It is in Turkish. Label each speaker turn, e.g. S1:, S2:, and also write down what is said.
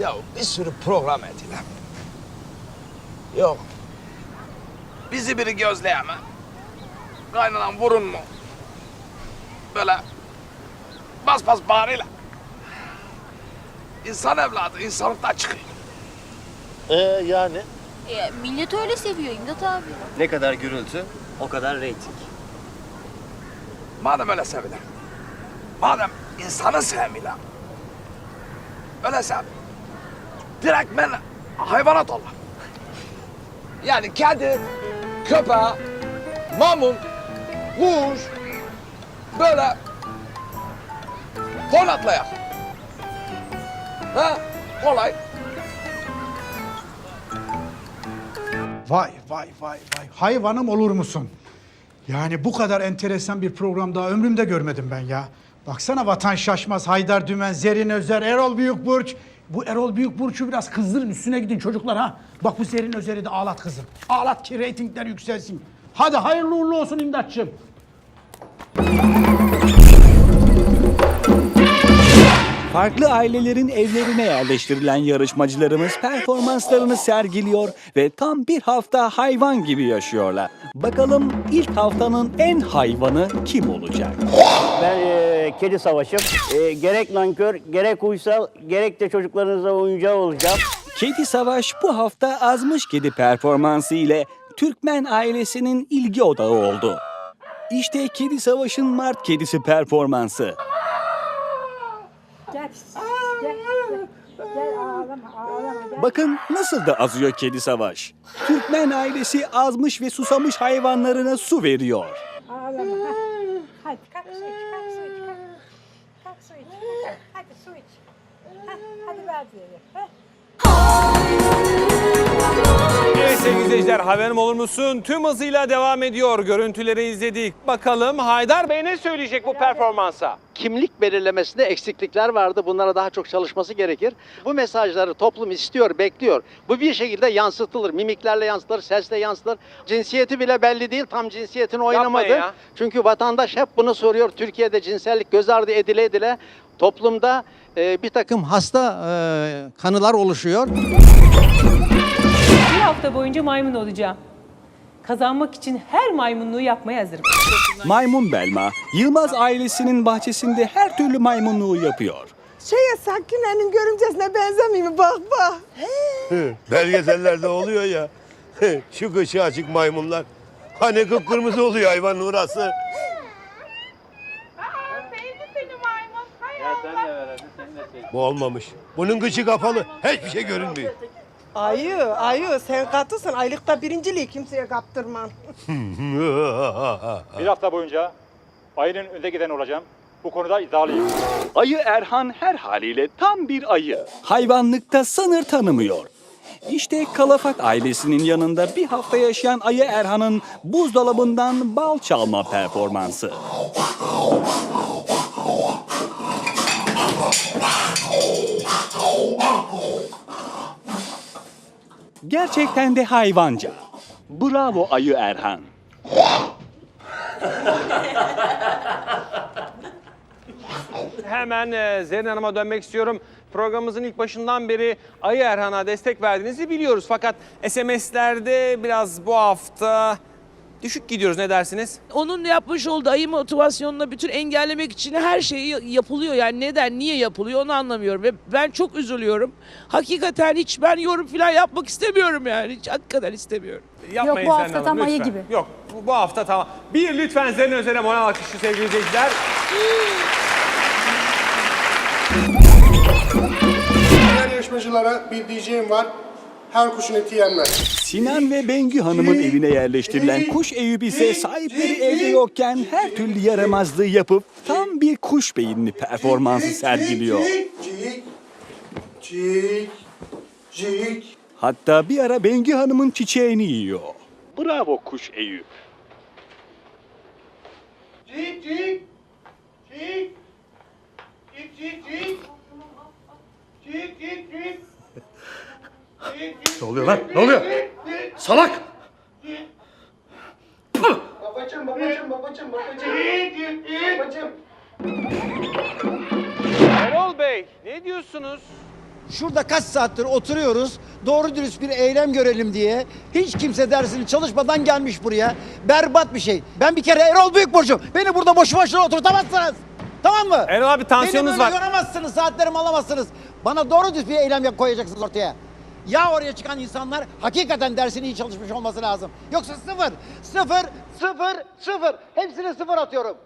S1: Ya bir sürü program edilen. Yok. Bizi biri gözleyeme. Kaynanan vurun mu? Böyle bas bas bağırıyla. İnsan evladı insanlıktan çıkıyor.
S2: Ee yani?
S3: E, millet öyle seviyor İmdat abi.
S4: Ne kadar gürültü, o kadar reyting.
S1: Madem öyle sevilir. Madem insanı sevmiyorlar. Öyle sev. Direkt ben hayvanat olur. Yani kedi, köpeği, mamun, kuş böyle konatlayak. Ha? Kolay.
S5: Vay vay vay vay. Hayvanım olur musun? Yani bu kadar enteresan bir program daha ömrümde görmedim ben ya. Baksana Vatan Şaşmaz, Haydar Dümen, Zerin Özer, Erol Büyükburç. Bu Erol Büyükburç'u biraz kızdırın üstüne gidin çocuklar ha. Bak bu Zerin Özer'i de ağlat kızım. Ağlat ki reytingler yükselsin. Hadi hayırlı uğurlu olsun İmdatçığım.
S6: Farklı ailelerin evlerine yerleştirilen yarışmacılarımız performanslarını sergiliyor ve tam bir hafta hayvan gibi yaşıyorlar. Bakalım ilk haftanın en hayvanı kim olacak?
S7: Ben e, kedi savaşım. E, gerek nankör, gerek uysal, gerek de çocuklarınıza oyuncağı olacağım.
S6: Kedi Savaş bu hafta azmış kedi performansı ile Türkmen ailesinin ilgi odağı oldu. İşte Kedi Savaş'ın Mart kedisi performansı.
S8: Gel. Gel. Gel ağlama ağlama gel.
S6: Bakın nasıl da azıyor Kedi Savaş. Türkmen ailesi azmış ve susamış hayvanlarına su veriyor.
S8: Ağlama. ha. Hadi kalk su iç. Kalk su iç. Kalk, kalk su iç. Hadi su iç. Ha, hadi ver diye. Ha.
S9: Evet sevgili izleyiciler haberim olur musun? Tüm hızıyla devam ediyor. Görüntüleri izledik. Bakalım Haydar Bey ne söyleyecek bu performansa?
S10: Kimlik belirlemesinde eksiklikler vardı. Bunlara daha çok çalışması gerekir. Bu mesajları toplum istiyor, bekliyor. Bu bir şekilde yansıtılır. Mimiklerle yansıtılır, sesle yansıtılır. Cinsiyeti bile belli değil. Tam cinsiyetini oynamadı.
S9: ya.
S10: Çünkü vatandaş hep bunu soruyor. Türkiye'de cinsellik göz ardı edile edile toplumda e, bir takım hasta e, kanılar oluşuyor.
S11: Bir hafta boyunca maymun olacağım. Kazanmak için her maymunluğu yapmaya hazırım.
S6: Maymun Belma, Yılmaz ailesinin bahçesinde her türlü maymunluğu yapıyor.
S8: Şeye Sakine'nin görümcesine benzemiyor mu? Bak bak.
S2: Belgesellerde oluyor ya. Şu kışı açık maymunlar. Hani kıpkırmızı oluyor hayvan nurası. Bu olmamış. Bunun kıçı kapalı. Hiçbir şey görünmüyor.
S8: Ayı, ayı sen katısın. Aylıkta birinciliği kimseye kaptırmam.
S4: Bir hafta boyunca ayının önde giden olacağım. Bu konuda iddialıyım.
S6: Ayı Erhan her haliyle tam bir ayı. Hayvanlıkta sınır tanımıyor. İşte Kalafat ailesinin yanında bir hafta yaşayan Ayı Erhan'ın buzdolabından bal çalma performansı. Gerçekten de hayvanca. Bravo Ayı Erhan.
S9: Hemen e, Zerrin Hanım'a dönmek istiyorum. Programımızın ilk başından beri Ayı Erhan'a destek verdiğinizi biliyoruz. Fakat SMS'lerde biraz bu hafta düşük gidiyoruz. Ne dersiniz?
S12: Onun yapmış olduğu ayı motivasyonunu bütün engellemek için her şeyi yapılıyor. Yani neden, niye yapılıyor onu anlamıyorum. Ve ben çok üzülüyorum. Hakikaten hiç ben yorum falan yapmak istemiyorum yani. Hiç hakikaten istemiyorum.
S9: Yapmayın
S3: bu
S9: Zerrin
S3: hafta tam ayı gibi.
S9: Yok bu, bu hafta tamam. Bir lütfen Zerrin Özer'e moral alkışı sevgili izleyiciler.
S13: Yarışmacılara bir diyeceğim var. Her kuşun eti yenmez.
S6: Sinan ve Bengü Hanım'ın evine yerleştirilen kuş Eyüp ise sahipleri evde yokken her türlü yaramazlığı yapıp tam bir kuş beyinli performansı sergiliyor.
S13: Cik, cik, cik.
S6: Hatta bir ara Bengü Hanım'ın çiçeğini yiyor. Bravo kuş Eyüp.
S13: Cik, cik, cik. Cik, cik, cik. Cik, cik, cik.
S2: Ne oluyor lan? Ne oluyor? Salak!
S13: Babacım, babacım, babacım, babacım. Babacım.
S9: Erol Bey ne diyorsunuz?
S14: Şurada kaç saattir oturuyoruz. Doğru dürüst bir eylem görelim diye. Hiç kimse dersini çalışmadan gelmiş buraya. Berbat bir şey. Ben bir kere Erol Büyükburcu. Beni burada boşu boşuna oturtamazsınız. Tamam mı?
S9: Erol abi tansiyonunuz
S14: Beni böyle
S9: var.
S14: yoramazsınız, saatlerimi alamazsınız. Bana doğru düz bir eylem yap koyacaksınız ortaya. Ya oraya çıkan insanlar hakikaten dersini iyi çalışmış olması lazım. Yoksa sıfır, sıfır, sıfır, sıfır. Hepsine sıfır atıyorum.